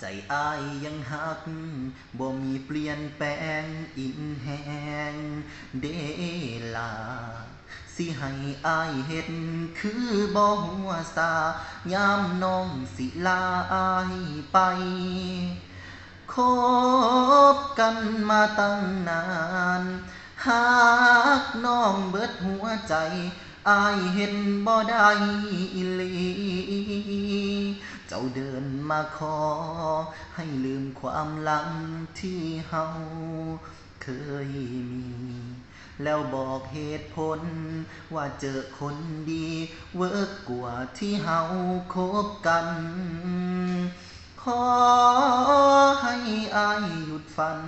ใจอายยังหักบ่มีเปลี่ยนแปลงอินแหงเดลา สิให้อายเฮ็ดคือบ่หัวซายามน้องสิลาอายไปคบกันมาตั้งนานหากน้องเบิดหัวใจอายเห็นบ่ได้อีลี จ้าเดินมาขอ ให้ลืมความหลังที่เฮาเคยมี แล้วบอกเหตุผล ว่าเจอคนดี เวิร์กกว่าที่เฮาคบกัน ขอให้อายหยุดฝัน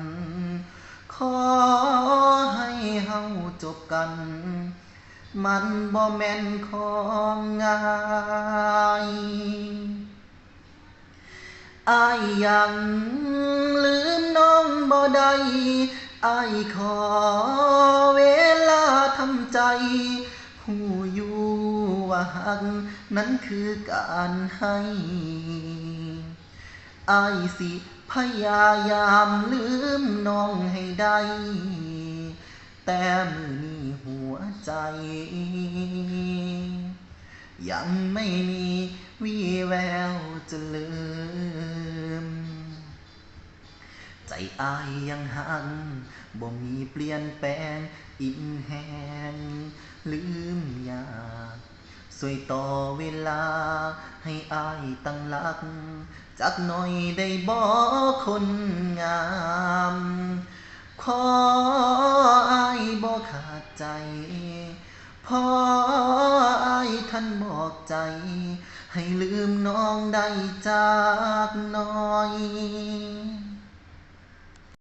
ขอให้เฮาจบกันมันบ่แม่นของง่าย อายยังลืมน้องบ่ได้อายขอเวลาทำใจหูอยู่ว่าหักนั้นคือการให้อายสิพยายามลืมน้องให้ได้ แต่มือนี้หัวใจ ยังไม่มีวี่แววจะลืม ใจอายยังหักบ่มีเปลี่ยนแปลงอินแหงลืมยากสวยต่อเวลา ให้อายตั้งหลัก จักหน่อยได้บ่คนงาม ขออายบ่ขาดใจพออายท่านบอกใจ ให้ลืมน้องได้จากหน้อย